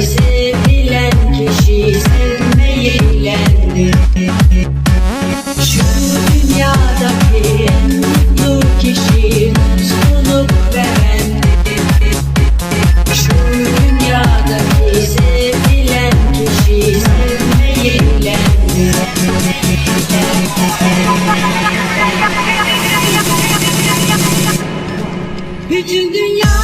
Sevilen kişi sevmeyi bilendi Şu dünyadaki mutlu kişi mutluluk verendi Şu dünyadaki sevilen kişi sevmeyi bilendi Bütün dünya